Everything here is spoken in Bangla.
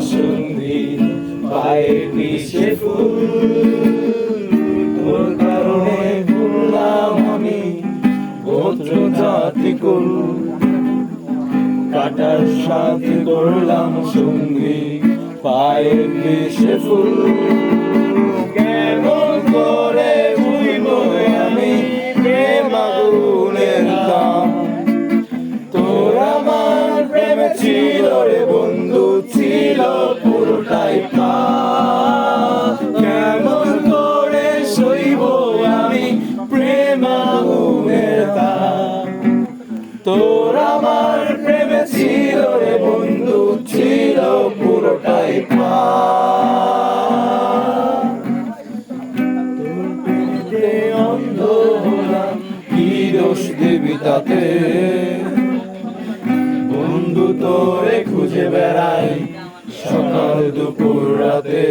সন্ধি পায়ে পিছে ফুল তোর কারণে ভুললাম আমি গোত্র জাতি কুল কাটার সাথে করলাম সঙ্গী পায়ে পিছে ফুল কেমন করে আমি দাম। তোর বন্ধু। পুরোটাই কেমন করে সইব আমি প্রেম তোর আমার প্রেমে ছিল রে বন্ধু, ছিল পুরোটাই পা। অন্ধ হলাম কি দোষ দেবী তাতে? বন্ধু তোরে খুঁজে বেড়াই മൃദുപുഴതേ